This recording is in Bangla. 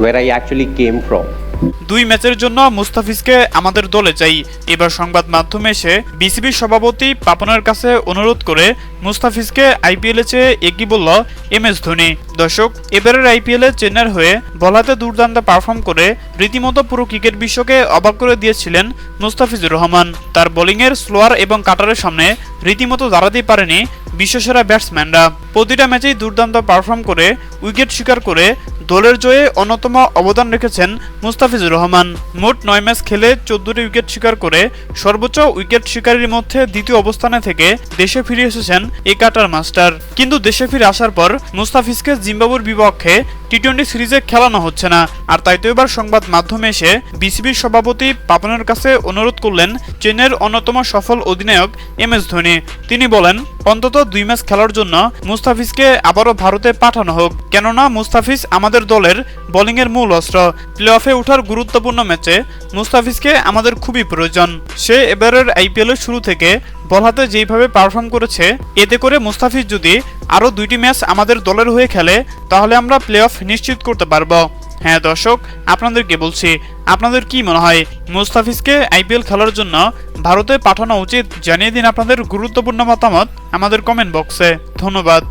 where I actually came from. দুই ম্যাচের জন্য মুস্তাফিজকে আমাদের দলে চাই। এবার সংবাদ মাধ্যমে এসে বিসিবির সভাপতি পাপনের কাছে অনুরোধ করে মুস্তাফিজকে আইপিএলে চেয়ে এগি বলল এম এস ধোনি। দর্শক, এবারের আইপিএলে চেন্নাইয়ের হয়ে বলাতে দুর্দান্ত পারফর্ম করে রীতিমতো পুরো ক্রিকেট বিশ্বকে অবাক করে দিয়েছিলেন মুস্তাফিজুর রহমান। তার বোলিংয়ের স্লোয়ার এবং কাটারের সামনে রীতিমতো দাঁড়াতেই পারেনি বিশ্বসেরা ব্যাটসম্যানরা প্রতিটা ম্যাচেই দুর্দান্ত পারফর্ম করে উইকেট শিকার করে, দলের জয়ে অন্যতম অবদান রেখেছেন মুস্তাফিজুর রহমান। মোট নয় ম্যাচ খেলে চোদ্দটি উইকেট শিকার করে, সর্বোচ্চ উইকেট শিকারীর মধ্যে দ্বিতীয় অবস্থানে থেকে দেশে ফিরে এসেছেন একাটার কাটার মাস্টার। কিন্তু দেশে ফিরে আসার পর মুস্তাফিজকে জিম্বাবুর বিপক্ষে টি টোয়েন্টি সিরিজে খেলানো হচ্ছে না। আর তাই তো এবার সংবাদ মাধ্যমে এসে বিসিবির সভাপতি পাপনের কাছে অনুরোধ করলেন চেন্নাইয়ের অন্যতম সফল অধিনায়ক এম এস ধোনি। তিনি বলেন, অন্তত দুই ম্যাচ খেলার জন্য মুস্তাফিজকে আবারও ভারতে পাঠানো হোক। কেননা মুস্তাফিজ আমাদের দলের বোলিংয়ের মূল অস্ত্র। প্লে অফে ওঠার গুরুত্বপূর্ণ ম্যাচে মুস্তাফিজকে আমাদের খুবই প্রয়োজন। সে এবারের আইপিএলের শুরু থেকে বল হাতে যেইভাবে পারফর্ম করেছে, এতে করে মুস্তাফিজ যদি আরও দুইটি ম্যাচ আমাদের দলের হয়ে খেলে, তাহলে আমরা প্লে অফ নিশ্চিত করতে পারব। হ্যাঁ দর্শক, আপনাদেরকে বলছি, আপনাদের কি মনে হয়? মুস্তাফিজকে আইপিএল খেলার জন্য ভারতে পাঠানো উচিত? জানিয়ে দিন আপনাদের গুরুত্বপূর্ণ মতামত আমাদের কমেন্ট বক্সে ধন্যবাদ।